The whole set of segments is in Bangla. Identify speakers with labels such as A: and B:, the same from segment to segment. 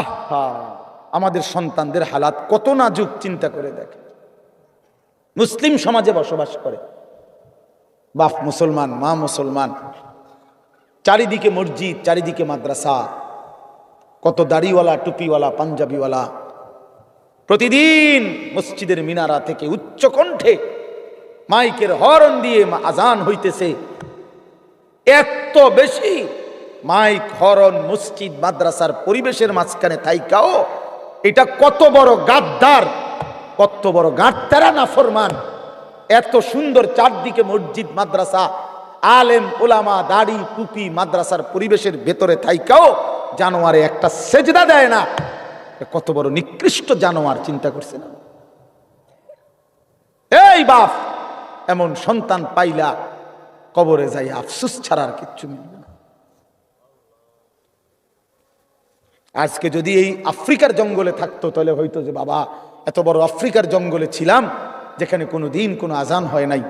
A: আহা, আমাদের সন্তানদের হালাত কত নাজুক, চিন্তা করে দেখে। মুসলিম সমাজে বসবাস করে। বাপ মুসলমান, মা মুসলমান, চারিদিকে মসজিদ, চারিদিকে মাদ্রাসা, কত দাড়িওয়ালা, টুপিওয়ালা, পাঞ্জাবিওয়ালা। প্রতিদিন মসজিদের মিনারা থেকে উচ্চ কণ্ঠে মাইকের হরন দিয়ে আজান হইতেছে। এত বেশি মাইক হরন মসজিদ মাদ্রাসার পরিবেশের মাঝখানে থাইকাও, এটা কত বড় গাদ্দার, কত বড় গাদ্দারা না ফরমান। এত সুন্দর চারদিকে মসজিদ, মাদ্রাসা, আলেম ওলামা দাড়ি, টুপি মাদ্রাসার পরিবেশের ভেতরে থাইকাও, জানোয়ারে একটা সেজদা দেয় না। কত বড় নিকৃষ্ট জানোয়ার, চিন্তা করছে না? এই বাপ, এমন সন্তান পাইলা, কবরে যাই আফসুস ছাড়ার কিচ্ছু মিলবে না আজকে যদি এই আফ্রিকার জঙ্গলে থাকতো, তাহলে হয়তো যে বাবা, এত বড় আফ্রিকার জঙ্গলে ছিলাম, যেখানে কোনো দিন কোনো আজান হয় নাই।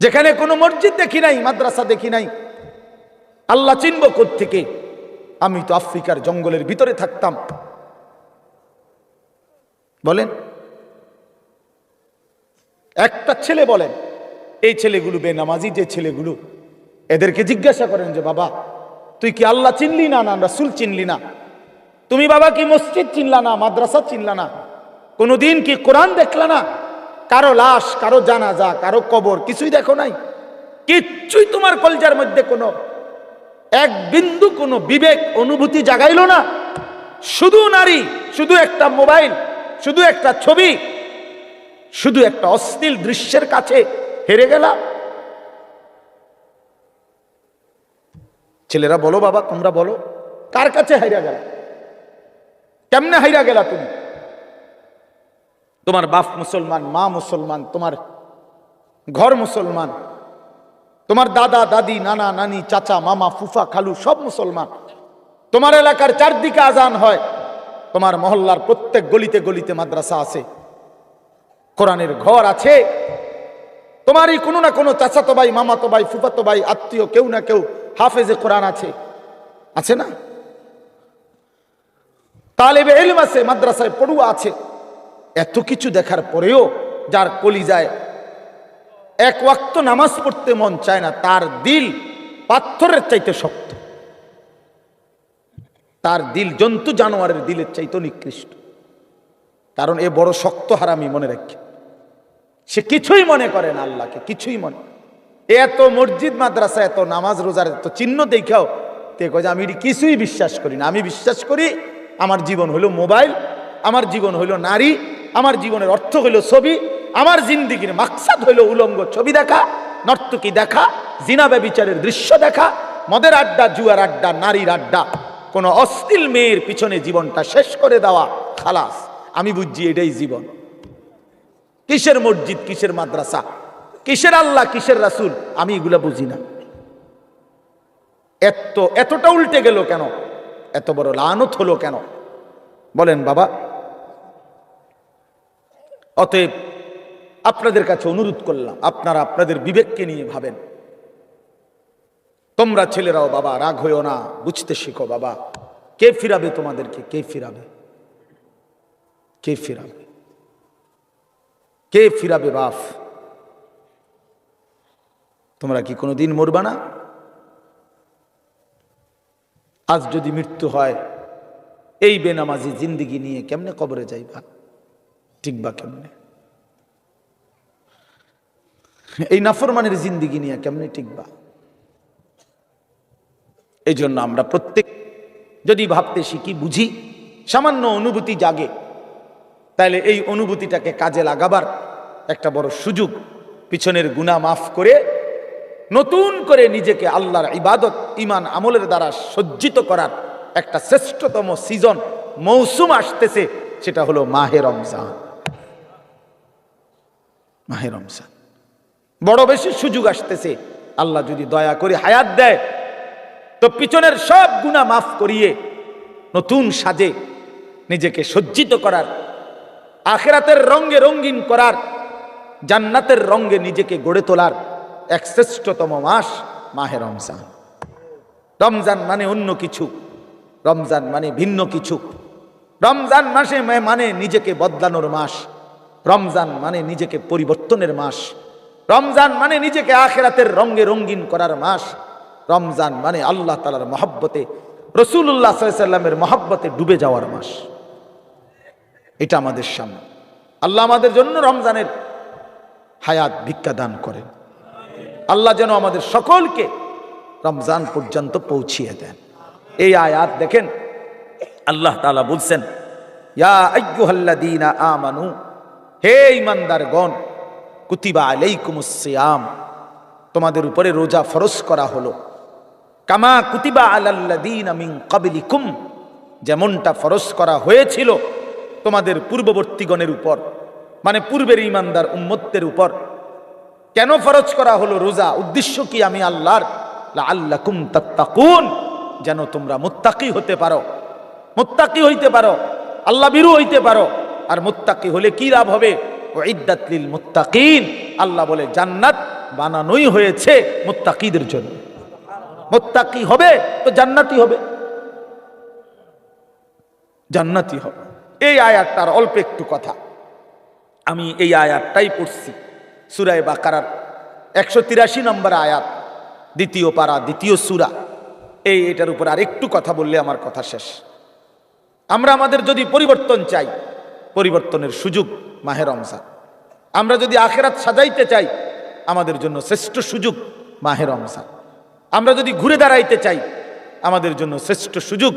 A: যেখানে কোনো মসজিদ দেখি নাই, মাদ্রাসা দেখি নাই। আল্লাহ চিনব থেকে আমি তো আফ্রিকার জঙ্গলের ভিতরে থাকতাম। বলেন? একটা ছেলে বলেন, এই ছেলেগুলো বেনামাজি যে ছেলেগুলো, এদেরকে জিজ্ঞাসা করেন যে, বাবা তুই কি আল্লাহ চিনলি না না রাসুল চিনলি না? তুমি বাবা কি মসজিদ চিনলা না, মাদ্রাসা চিনলা না? কোনোদিন কি কোরআন দেখলা না? কারও লাশ, কারও জানাজা, কারও কবর, কিছুই দেখো নাই? কিচ্ছুই তোমার কলজার মধ্যে কোনো এক বিন্দু কোনো বিবেক, অনুভূতি জাগাইল না? শুধু নারী, শুধু একটা মোবাইল, শুধু একটা ছবি, শুধু একটা অশ্লীল দৃশ্যের কাছে হেরে গেলাম ছেলেরা বলো বাবা, তোমরা বলো। কার কাছে হাইরা গেল? কেমনে হাইরা গেলা তুমি? তোমার বাপ মুসলমান, মা মুসলমান, তোমার ঘর মুসলমান, তোমার দাদা, দাদি, নানা, নানি, চাচা, মামা, ফুফা, খালু, সব মুসলমান। তোমার এলাকার চারদিকে আজান হয়। তোমার মহল্লার প্রত্যেক গলিতে গলিতে মাদ্রাসা আছে। কোরআনের ঘর আছে। তোমারই কোনো না কোনো চাচাতো ভাই, মামাতো ভাই, ফুফাতো ভাই, আত্মীয়, কেউ না কেউ হাফেজে কোরআন আছে। আছে না? তালেবে এলম আছে, মাদ্রাসায় পড়ুয়া আছে। এত কিছু দেখার পরেও যার কলি যায় এক ওয়াক্ত নামাজ পড়তে মন চায় না, তার দিল পাথরের চাইতে শক্ত। তার দিল জন্তু জানোয়ারের দিলের চাইতে নিকৃষ্ট। কারণ এ বড় শক্ত হারামি মনে রাখি। সে কিছুই মনে করে না আল্লাহকে, কিছুই মনে এ এত মসজিদ, মাদ্রাসা, এত নামাজ, রোজার এত চিহ্ন দেখাও, তে কয় যে আমি কিছুই বিশ্বাস করি না। আমি বিশ্বাস করি আমার জীবন হলো মোবাইল, আমার জীবন হলো নারী, আমার জীবনের অর্থ হলো ছবি, আমার জিন্দিগির মাকসাদ হলো উলঙ্গ ছবি দেখা, নর্তকী দেখা জিনাবে বিচারের দৃশ্য দেখা, মদের আড্ডা, জুয়ার আড্ডা, নারীর আড্ডা, কোনো অশ্লীল মেয়ের পিছনে জীবনটা শেষ করে দেওয়া, খালাস। আমি বুঝছি এটাই জীবন। কিসের মসজিদ, কিসের মাদ্রাসা? কিসের আল্লাহ, কিসের রাসুল? আমি এগুলা বুঝি না। এত এতটা উল্টে গেল কেন? এত বড় লানত হলো কেন? বলেন, বাবা। অতএব আপনাদের কাছে অনুরোধ করলাম, আপনারা আপনাদের বিবেককে নিয়ে ভাবেন। তোমরা ছেলেরাও, বাবা, রাগ হইও না, বুঝতে শিখো, বাবা। কে ফিরাবে তোমাদেরকে? কে ফিরাবে? কে ফিরাবে? কে ফিরাবে বাপ? তোমরা কি কোনোদিন মরবা না? আজ যদি মৃত্যু হয়, এই বেনামাজি জিন্দিগি নিয়ে কেমনে কবরে যাইবা? টিকবা কেমনে? এই নাফরমানের জিন্দিগি নিয়ে কেমনে টিকবা? এই জন্য আমরা প্রত্যেক, যদি ভাবতে শিখি, বুঝি, সামান্য অনুভূতি জাগে তাহলে এই অনুভূতিটাকে কাজে লাগাবার একটা বড় সুযোগ, পিছনের গুণা মাফ করে নতুন করে নিজেকে আল্লাহর ইবাদত ইমান আমলের দ্বারা সজ্জিত করার একটা শ্রেষ্ঠতম সিজন মৌসুম আসতেছে, সেটা হলো মাহে রমজান। মাহে রমজান। বড় বেশি সুযোগ আসতেছে, আল্লাহ যদি দয়া করে হায়াত দেয়, তো পিছনের সব গুণা মাফ করিয়ে নতুন সাজে নিজেকে সজ্জিত করার, আখেরাতের রঙ্গে রঙ্গিন করার, জান্নাতের রঙ্গে নিজেকে গড়ে তোলার এক শ্রেষ্ঠতম মাস মাহে রমজান। রমজান মানে অন্য কিছু, রমজান মানে ভিন্ন কিছু। রমজান মাসে মানে নিজেকে বদলানোর মাস। রমজান মানে নিজেকে পরিবর্তনের মাস। রমজান মানে নিজেকে আখেরাতের রঙ্গে রঙ্গিন করার মাস। রমজান মানে আল্লাহ তালার মহব্বতে রসুল্লাহ সাল্লামের মহব্বতে ডুবে যাওয়ার মাস। এটা আমাদের সামনে। আল্লাহ আমাদের জন্য রমজানের হায়াত ভিক্ষা দান করেন। আল্লাহ যেন আমাদের সকলকে রমজান পর্যন্ত পৌঁছিয়ে দেন। এই আয়াত দেখেন, আল্লাহ তালা বলছেন, ইয়া আমানু, হে ঈমানদারগণ, কুতিবা আলাইকুমুস সিয়াম, তোমাদের উপরে রোজা ফরজ করা হলো। কামা কুতিবা আলাল্লাযীনা মিন ক্বাবলিকুম, যেমনটা ফরজ করা হয়েছিল তোমাদের পূর্ববর্তীগণের উপর মানে পূর্বের ইমানদার উম্মতের উপর কেন ফরজ করা হলো রোজা? উদ্দেশ্য কি আমি আল্লাহর? লাআল্লাকুম তাত্তাকুন, যেন তোমরা মুত্তাকি হতে পারো। মুত্তাকি হইতে পারো আল্লাহ বিরু হইতে পারো। আর মুত্তাকি হলে কি লাভ হবে? ও ইদ্দাতলিল মুত্তাকিন, আল্লাহ বলে জান্নাত বানানোই হয়েছে মুত্তাকিদের জন্য। মুত্তাকি হবে তো জান্নাতি হবে। জান্নাতি হবে। এই আয়াতটার অল্প একটু কথা। আমি এই আয়াতটাই পড়ছি। সুরায় বাকারার একশো তিরাশি নম্বর আয়াত, দ্বিতীয় পারা, দ্বিতীয় সুরা। এই এটার উপর আর একটু কথা বললে আমার কথা শেষ। আমরা আমাদের যদি পরিবর্তন চাই, পরিবর্তনের সুযোগ মাহের রমজান। আমরা যদি আখেরাত সাজাইতে চাই, আমাদের জন্য শ্রেষ্ঠ সুযোগ মাহের রমজান। আমরা যদি ঘুরে দাঁড়াইতে চাই, আমাদের জন্য শ্রেষ্ঠ সুযোগ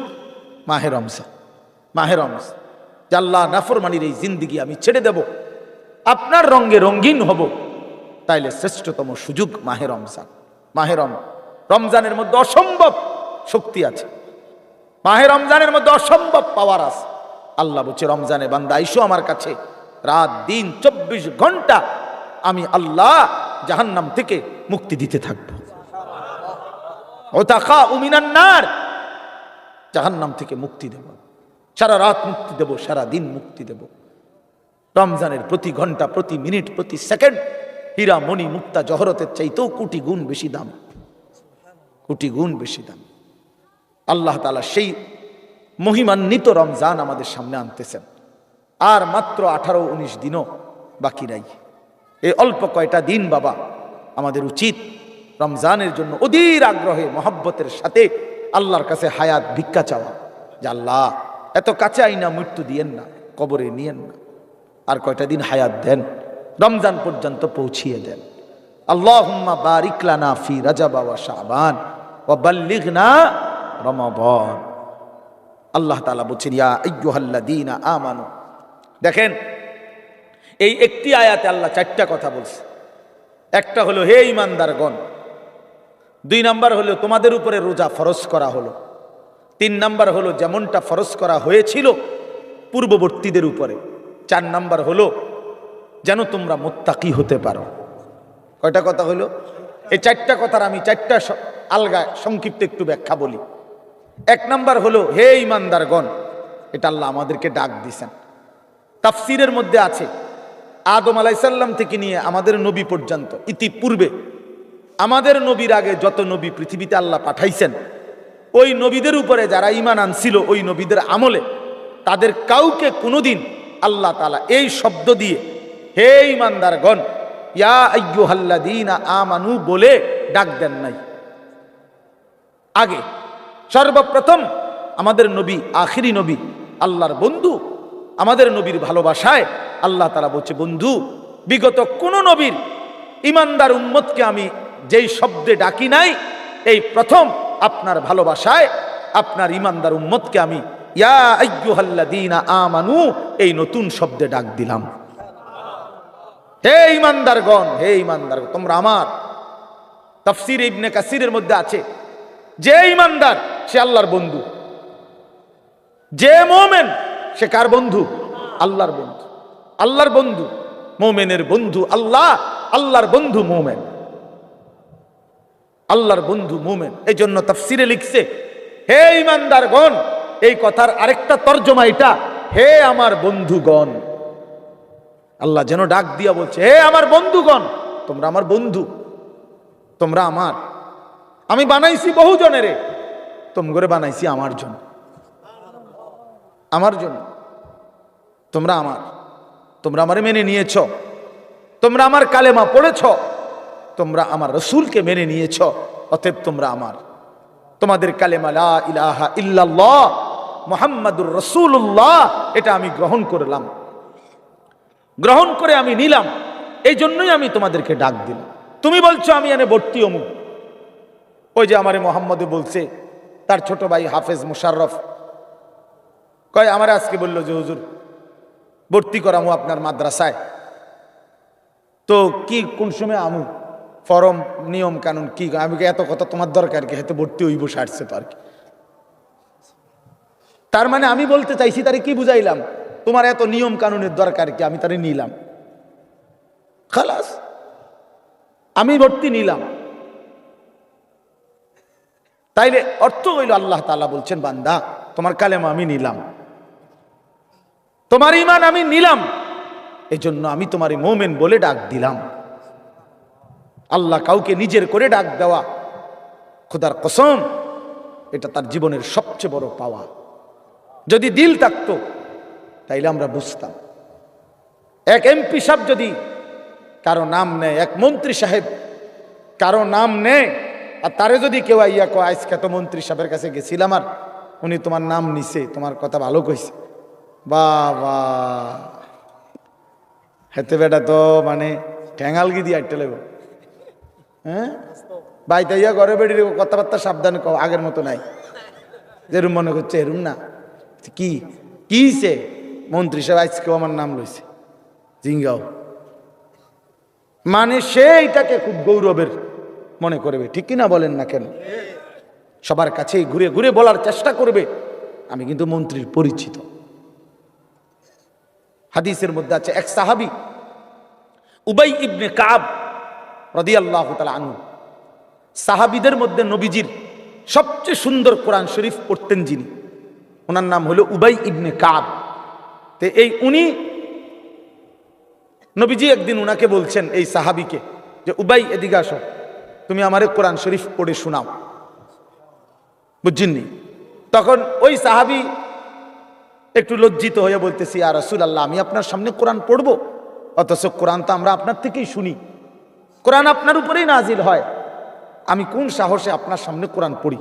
A: মাহের রমজান। মাহের রমজান। জাল্লা নাফরমানির এই জিন্দিগি আমি ছেড়ে দেব। আপনার রঙ্গে রঙ্গিন হব। তাইলে শ্রেষ্ঠতম সুযোগ মাহে রমজান। মাহে রম, রমজানের মধ্যে অসম্ভব শক্তি আছে। মাহে রমজানের মধ্যে অসম্ভব পাওয়ার আছে। আল্লাহ বলছে, রমজানে বান্দা, আইসো আমার কাছে। রাত, দিন, চব্বিশ ঘণ্টা আমি আল্লাহ জাহান্নাম থেকে মুক্তি দিতে থাকব। ও তাকা উমিনান্নার জাহান্নাম থেকে মুক্তি দেব। সারা রাত মুক্তি দেব, সারা দিন মুক্তি দেব। রমজানের প্রতি ঘণ্টা, প্রতি মিনিট, প্রতি সেকেন্ড হীরা মণি মুক্তা জহরতের চাইতেও কোটি গুণ বেশি দাম। কোটি গুণ বেশি দাম। আল্লাহ তালা সেই মহিমান্বিত রমজান আমাদের সামনে আনতেছেন। আর মাত্র আঠারো উনিশ দিনও বাকি নাই। এই অল্প কয়টা দিন বাবা, আমাদের উচিত রমজানের জন্য অধীর আগ্রহে, মহব্বতের সাথে আল্লাহর কাছে হায়াত, ভিক্ষা চাওয়া। যে আল্লাহ, এত কাছে আইনা মৃত্যু দিয়েন না, কবরে নিয়েন না। আর কয়টা দিন হায়াত দেন? রমজান পর্যন্ত পৌঁছিয়ে দেন। আল্লাহুম্মা বারিক লানা ফি রাজাবা ওয়া শাবান ওয়া বাল্লিগনা রমাদান। আল্লাহ তাআলা বলছেন, ইয়া আইয়ুহাল্লাযীনা আমানু। দেখেন, এই একটি আয়াতে আল্লাহ চারটা কথা বলছে। একটা হলো, হে ইমানদারগণ দুই নাম্বার হলো, তোমাদের উপরে রোজা ফরজ করা হলো। তিন নাম্বার হলো, যেমনটা ফরজ করা হয়েছিল পূর্ববর্তীদের উপরে। চার নাম্বার হলো যেন তোমরা মোত্তাকি হতে পারো। কয়টা কথা হলো? এই চারটা কথার আমি চারটা আলগা সংক্ষিপ্ত একটু ব্যাখ্যা বলি। এক নাম্বার হলো, হে ইমানদারগণ, এটা আল্লাহ আমাদেরকে ডাক দিছেন। তাফসিরের মধ্যে আছে, আদম আলাইসাল্লাম থেকে নিয়ে আমাদের নবী পর্যন্ত, ইতিপূর্বে আমাদের নবীর আগে যত নবী পৃথিবীতে আল্লাহ পাঠাইছেন, ওই নবীদের উপরে যারা ইমান আনছিল, ওই নবীদের আমলে তাদের কাউকে কোনোদিন আল্লাহ তালা এই শব্দ দিয়ে হে ইমানদারগণ, ইয়া আমানু বলে ডাক দেন নাই। আগে সর্বপ্রথম আমাদের নবী, আখিরি নবী, আল্লাহর বন্ধু, আমাদের নবীর ভালোবাসায় আল্লাহ তারা বলছে, বন্ধু, বিগত কোন নবীর ইমানদার উম্মতকে আমি যেই শব্দে ডাকি নাই, এই প্রথম আপনার ভালোবাসায় আপনার ইমানদার উম্মতকে আমি, ইয়া আইয়ুহাল্লাযীনা আমানু, এই নতুন শব্দে ডাক দিলাম। হে ইমানদারগণ, হে ইমানদার তোমরা আমার তফসির ইবনে কাসিরের মধ্যে আছে। যে ইমানদার, সে আল্লাহর বন্ধু। যে মোমেন, সে কার বন্ধু? আল্লাহর বন্ধু। আল্লাহর বন্ধু মোমেনের বন্ধু আল্লাহ, আল্লাহর বন্ধু মোমেন। আল্লাহর বন্ধু মোমেন। এই জন্য তফসিরে লিখছে, হে ইমানদারগণ, এই কথার আরেকটা তর্জমা এটা, হে আমার বন্ধুগণ। আল্লাহ যেন ডাক দিয়া বলছে হে আমার বন্ধুগণ, তোমরা আমার বন্ধু, তোমরা আমার। আমি বানাইছি বহু জনেরে তোমগরে বানাইছি আমার জন্য আমার জন্য তোমরা আমার। তোমরা আমারে মেনে নিয়েছ। তোমরা আমার কালেমা পড়েছ। তোমরা আমার রসুলকে মেনে নিয়েছ, অতএব তোমরা আমার। তোমাদের কালেমা লা ইলাহা ইল্লাল্লাহ, মোহাম্মদুর রসুল্লাহ এটা আমি গ্রহণ করলাম। গ্রহণ করে আমি নিলাম। এই জন্যই আমি তোমাদেরকে ডাক দিলাম। তুমি বলছো, আমি এনে ভর্তি অমুক। ওই যে আমারে মোহাম্মদে বলছে, তার ছোট ভাই হাফেজ মুশাররফ। কয়, আমার আজকে বলল যে, হুজুর, ভর্তি করামু আপনার মাদ্রাসায়। তো কি, কোন সময় আমু? ফরম, নিয়ম কানুন কি? আমি এত কথা তোমার দরকার কি? হয়তো ভর্তি হইব সারছে তো আর কি। তার মানে আমি বলতে চাইছি, তারে কি বুঝাইলাম? তোমার এত নিয়ম কানুনের দরকার কি? আমি তারে নিলাম। খালাস, আমি ভর্তি নিলাম। তাইলে অর্থ হইল আল্লাহ তালা বলছেন, বান্দা, তোমার কালেমা আমি নিলাম। তোমার ইমান আমি নিলাম। এই জন্য আমি তোমার মোমেন বলে ডাক দিলাম। আল্লাহ কাউকে নিজের করে ডাক দেওয়া খোদার কসম, এটা তার জীবনের সবচেয়ে বড় পাওয়া। যদি দিল থাকতো তাইলে আমরা বুঝতাম। এক এমপি সাহেব যদি কারও নাম নেয়, এক মন্ত্রী সাহেব কারও নাম নেয়, আর তারে যদি কেউ ইয়া কয়, আজকে তো মন্ত্রী সাহেবের কাছে গেছিলাম আর উনি তোমার নাম নিছে, তোমার কথা ভালো কইছে। বাবা, হেতে বেটা তো মানে ঠ্যাঙালগি দিয়ে আটতে লাগবে। হ্যাঁ? বাইতে ইয়া ঘরে বেড়ির কথাবার্তা সাবধানে কও, আগের মতো নাই। যেরুম মনে করছে এরুম না। কি? কি সে? মন্ত্রী সাহেব, আজকেও আমার নাম লইছে। জিঙ্গাও। মানে সে এটাকে খুব গৌরবের মনে করবে, ঠিক কিনা বলেন না কেন? সবার কাছেই ঘুরে ঘুরে বলার চেষ্টা করবে। আমি কিন্তু মন্ত্রীর পরিচিত। হাদিসের মধ্যে আছে, এক সাহাবি, উবাই ইবনে কাব রদি আল্লাহ আনু সাহাবিদের মধ্যে নবীজির সবচেয়ে সুন্দর কোরআন শরীফ পড়তেন যিনি। ওনার নাম হলো উবাই ইবনে কাব। তো এই উনি নবীজি একদিন উনাকে বলছেন, এই সাহাবিকে, যে উবাই, এদিকে আসো, তুমি আমারে কোরআন শরীফ পড়ে শোনাও। বুঝছেননি তখন ওই সাহাবি একটু লজ্জিত হয়ে বলতেছি আর রসুল আল্লাহ আমি আপনার সামনে কোরআন পড়ব? অথচ কোরআন তো আমরা আপনার থেকেই শুনি। কোরআন আপনার উপরেই নাজিল হয়। আমি কোন সাহসে আপনার সামনে কোরআন পড়ি?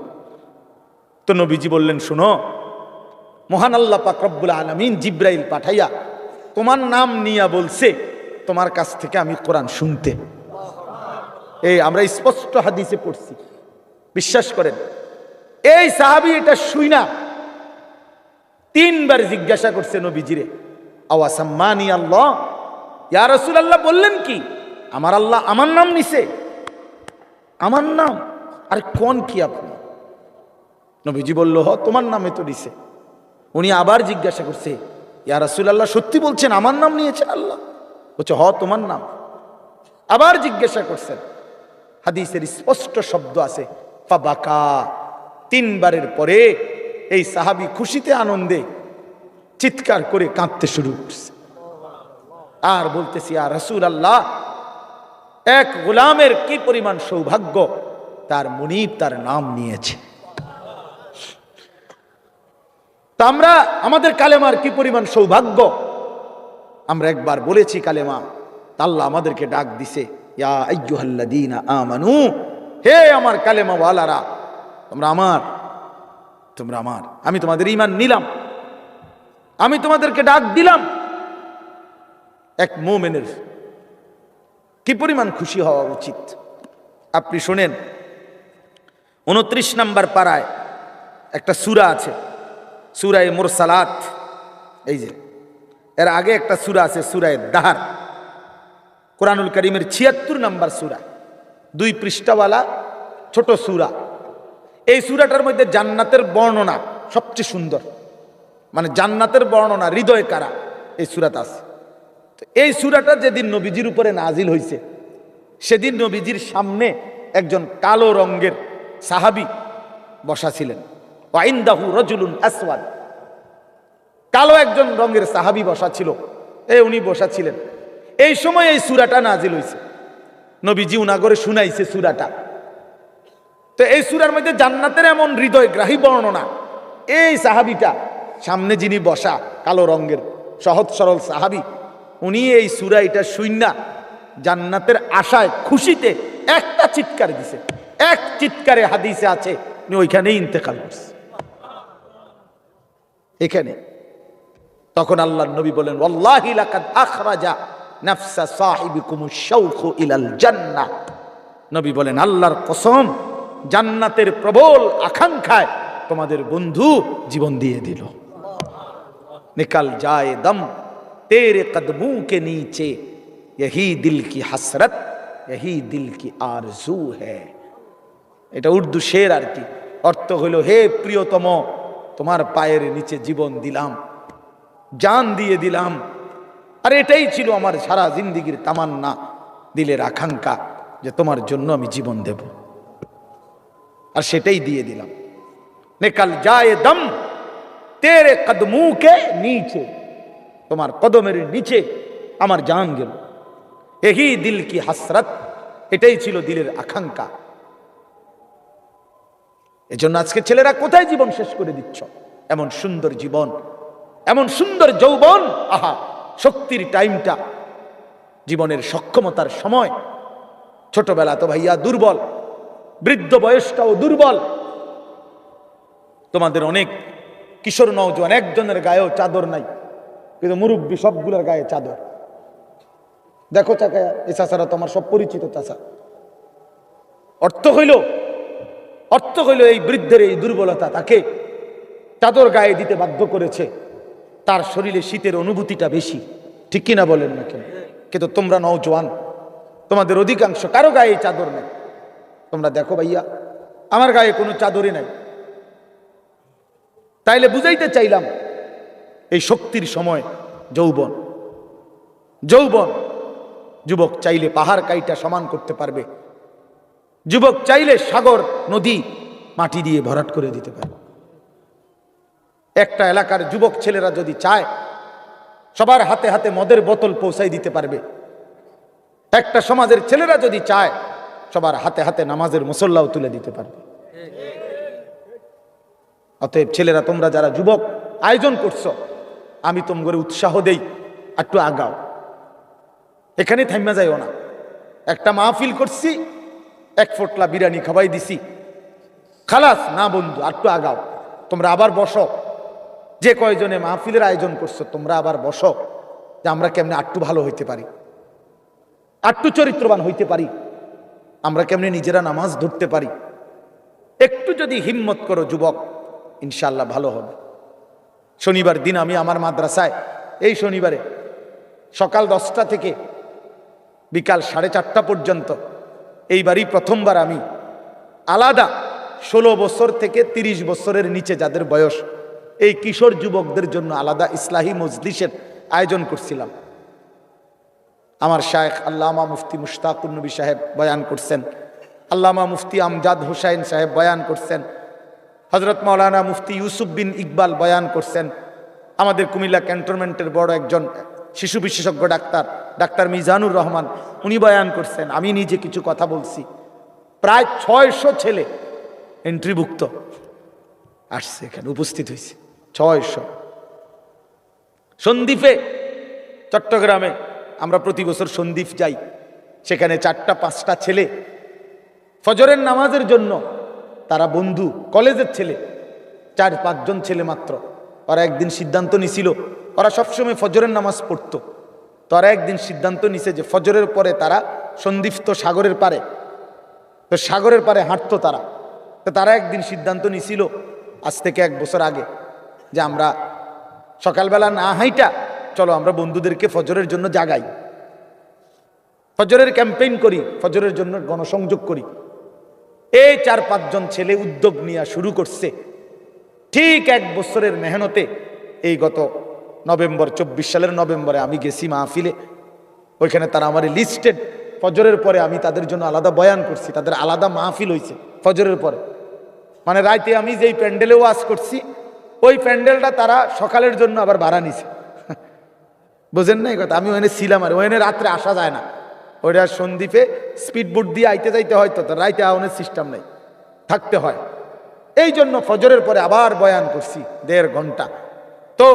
A: তো নবীজি বললেন, শুনো মহান আল্লাহ পাক রব্বুল আলমিন জিব্রাইল পাঠাইয়া তোমার নাম নিয়া বলছে, তোমার কাছ থেকে আমি কোরআন শুনতে। এই আমরা স্পষ্ট হাদিসে পড়ছি। বিশ্বাস করেন, এই সাহাবি এটা শুই না। তিনবার জিজ্ঞাসা করছে নবীজিরে আওয়াসাম্মানি আল্লাহ? ইয়া রসুল আল্লাহ বললেন কি? আমার আল্লাহ আমার নাম নিছে। আমার নাম? আর কোন কি আপনি? নবীজি বলল, হ, তোমার নামে তো নিছে। উনি আবার জিজ্ঞাসা করছে, ইয়া রসুল আল্লাহ সত্যি বলছেন আমার নাম নিয়েছে আল্লাহ? বলছে, হ, তোমার নাম। আবার জিজ্ঞাসা করছেন, হাদিসের স্পষ্ট শব্দ আছে, ফাবাকা। তিনবারের পরে এই সাহাবি খুশিতে, আনন্দে চিৎকার করে কাঁদতে শুরু করছে। আর বলতেছি আর রসুল আল্লাহ এক গোলামের কি পরিমাণ সৌভাগ্য, তার মুনিব তার নাম নিয়েছে। তা আমরা আমাদের কালেমার কি পরিমাণ সৌভাগ্য? আমরা একবার বলেছি, কালেমা তাল্লা আমাদেরকে ডাক দিছে আমানু, হে আমার কালেমা ওয়ালারা তোমরা আমার তোমরা আমার, আমি তোমাদের ইমান নিলাম, আমি তোমাদেরকে ডাক দিলাম। এক মোমেনের কি পরিমাণ খুশি হওয়া উচিত? আপনি শোনেন, উনত্রিশ নাম্বার পাড়ায় একটা সুরা আছে। সুরায় মোরসালাত। এই যে, এর আগে একটা সুরা আছে, সুরায় দাহার। কোরআনুল করিমের ছিয়াত্তর নাম্বার সুরা। দুই পৃষ্ঠাওয়ালা, ছোট সুরা। এই সুরাটার মধ্যে জান্নাতের বর্ণনা সবচেয়ে সুন্দর। মানে জান্নাতের বর্ণনা, হৃদয় কারা? এই সুরাত আছে। এই সুরাটা যেদিন নবীজির উপরে নাজিল হয়েছে সেদিন নবীজির সামনে একজন কালো রঙ্গের সাহাবি বসা ছিলেন। রজুলুন কালো একজন রঙের সাহাবি বসা ছিল। এ উনি বসা ছিলেন। এই সময় এই সুরাটা নাজিল হয়েছে নবীজি উনাগরে শুনাইছে সুরাটা। তো এই সুরার মধ্যে জান্নাতের এমন হৃদয় গ্রাহী বর্ণনা। এই সাহাবিটা, সামনে যিনি বসা, কালো রঙের সহজ সরল সাহাবি, উনি এই সুরা এটা শুইনা জান্নাতের আশায় খুশিতে একটা চিৎকার দিছে। এক চিৎকারে হাদিসে আছে, উনি ওইখানেই ইন্তেকাল করছে। এখানে তখন আল্লাহ নবী বলেন ওয়াল্লাহি লাকাদ আখরাজা নাফসা সাহিবিকুমুশ শাওকু ইলাল জান্নাহ নবী বলেন আল্লাহর কসম জান্নাতের প্রবল আকাঙ্ক্ষায় তোমাদের বন্ধু জীবন দিয়ে দিল निकल जाए दम तेरे कदमों के नीचे यही दिल की हसरत यही दिल की आरजू है এটা উর্দু শের আর কি অর্থ হইল হে প্রিয়তম তোমার পায়ের নিচে জীবন দিলাম, জান দিয়ে দিলাম। আর এটাই ছিল আমার সারা জিন্দিগির তামান্না, দিলের আকাঙ্ক্ষা যে তোমার জন্য আমি জীবন দেব। আর সেটাই দিয়ে দিলাম। নিকাল যায় দম, তেরে কদমু কে নিচে, তোমার কদমের নিচে আমার জান গেল। এহি দিল কি হাসরত, এটাই ছিল দিলের আকাঙ্ক্ষা। এজন্য আজকে ছেলেরা কোথায় জীবন শেষ করে দিচ্ছ? এমন সুন্দর জীবন, এমন সুন্দর যৌবন, আহা, শক্তির টাইমটা, জীবনের সক্ষমতার সময়। ছোটবেলা তো ভাইয়া দুর্বল, বৃদ্ধ বয়সটাও দুর্বল। তোমাদের অনেক কিশোর নওজোয়ান, একজনের গায়েও চাদর নাই, কিন্তু মুরব্বী সবগুলোর গায়ে চাদর। দেখো চাকায়া এ চাষারা তোমার সব পরিচিত চাষা অর্থ হইল অর্থ হইল এই বৃদ্ধের এই দুর্বলতা তাকে চাদর গায়ে দিতে বাধ্য করেছে। তার শরীরে শীতের অনুভূতিটা বেশি। ঠিক কিনা বলেন না কেন? কিন্তু তোমরা নওজোয়ান, তোমাদের অধিকাংশ কারও গায়ে চাদর নেই। তোমরা দেখো ভাইয়া, আমার গায়ে কোনো চাদরই নাই। তাইলে বুঝাইতে চাইলাম, এই শক্তির সময় যৌবন যৌবন, যুবক চাইলে পাহাড় কাইটা সমান করতে পারবে। যুবক চাইলে সাগর, নদী, মাটি দিয়ে ভরাট করে দিতে পারবে একটা এলাকার যুবক ছেলেরা যদি চায়, সবার হাতে হাতে মদের বোতল পৌঁছাই দিতে পারবে। একটা সমাজের ছেলেরা যদি চায়, সবার হাতে হাতে নামাজের মুসল্লাও তুলে দিতে পারবে। অতএব ছেলেরা, তোমরা যারা যুবক, আয়োজন করছ, আমি তোমাদের উৎসাহ দেই, একটু আগাও। এখানে থাইমা যাইও না। একটা মাহফিল করছি এক ফোটলা বিরিয়ানি খাওয়াই দিছি। খালাস, না বন্ধু আর একটু আগাও। তোমরা আবার বসো। যে কয়জনে মাহফিলের আয়োজন করছ, তোমরা আবার বসো। যে আমরা কেমনে আটটু ভালো হইতে পারি। আটটু চরিত্রবান হইতে পারি। আমরা কেমনে নিজেরা নামাজ ধরতে পারি। একটু যদি হিম্মত করো যুবক ইনশাল্লাহ ভালো হবে। শনিবার দিন আমি আমার মাদ্রাসায়, এই শনিবারে সকাল দশটা থেকে বিকাল সাড়ে চারটা পর্যন্ত এইবারই প্রথমবার আমি। আলাদা ষোলো বছর থেকে ৩০ বছরের নিচে যাদের বয়স, এই কিশোর যুবকদের জন্য আলাদা ইসলাহী মজলিসের আয়োজন করছিলাম। আমার শায়েখ আল্লামা মুফতি মুশতাকুর নবী সাহেব বয়ান করছেন। আল্লামা মুফতি আমজাদ হুসাইন সাহেব বয়ান করছেন। হজরত মৌলানা মুফতি ইউসুফ বিন ইকবাল বয়ান করছেন। আমাদের কুমিল্লা ক্যান্টনমেন্টের বড় একজন শিশু বিশেষজ্ঞ ডাক্তার ডাক্তার মিজানুর রহমান, উনি বয়ান করছেন, আমি নিজে কিছু কথা বলছি। প্রায় ছয়শো ছেলে এন্ট্রিভুক্ত আসছে এখানে, উপস্থিত হয়েছে। ছয়শো। সন্দীপে চট্টগ্রামে, আমরা প্রতি বছর সন্দীপ যাই। সেখানে চারটা, পাঁচটা ছেলে। ফজরের নামাজের জন্য তারা বন্ধু, কলেজের ছেলে, চার, পাঁচজন ছেলে মাত্র। ওরা একদিন সিদ্ধান্ত নিছিল ওরা সবসময় ফজরের নামাজ পড়তো। তারা একদিন সিদ্ধান্ত নিছে যে ফজরের পরে তারা সন্দিপ্ত সাগরের পারে তো সাগরের পারে হাঁটতো তারা। তো তারা একদিন সিদ্ধান্ত নিছিল, আজ থেকে এক বছর আগে, যে আমরা সকালবেলা না হাইটা, চলো আমরা বন্ধুদেরকে ফজরের জন্য জাগাই। ফজরের ক্যাম্পেইন করি, ফজরের জন্য গণসংযোগ করি। এই চার পাঁচজন ছেলে উদ্যোগ নেওয়া শুরু করছে। ঠিক এক বছরের মেহনতে এই গত নভেম্বর চব্বিশ সালের নভেম্বরে আমি গেছি মাহফিলে। ওইখানে তারা আমার লিস্টেড ফজরের পরে আমি তাদের জন্য আলাদা বয়ান করছি, তাদের আলাদা মাহফিল হয়েছে ফজরের পরে। মানে রাইতে আমি যেই প্যান্ডেলে ওয়াজ করছি, ওই প্যান্ডেলটা তারা সকালের জন্য আবার ভাড়া নিছে। বোঝেন না এই কথা? আমি ওখানে ছিলাম আর ওখানে রাত্রে আসা যায় না। ওইটা সন্দ্বীপে স্পিড বোট দিয়ে আইতে যাইতে হয়তো তো রাইতে আওয়ানের সিস্টেম নেই। থাকতে হয়। এই জন্য ফজরের পরে আবার বয়ান করছি, দেড় ঘণ্টা। তো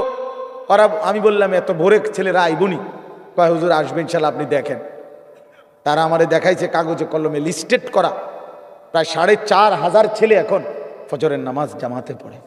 A: ওরা, আমি বললাম, এত ভোরে ছেলেরা আইবনি? কয়, হুজুর, আসবেন শালা আপনি দেখেন। তারা আমারে দেখাইছে, কাগজে কলমে লিস্টেড করা। প্রায় সাড়ে চার হাজার ছেলে এখন ফজরের নামাজ জামাতে পড়ে।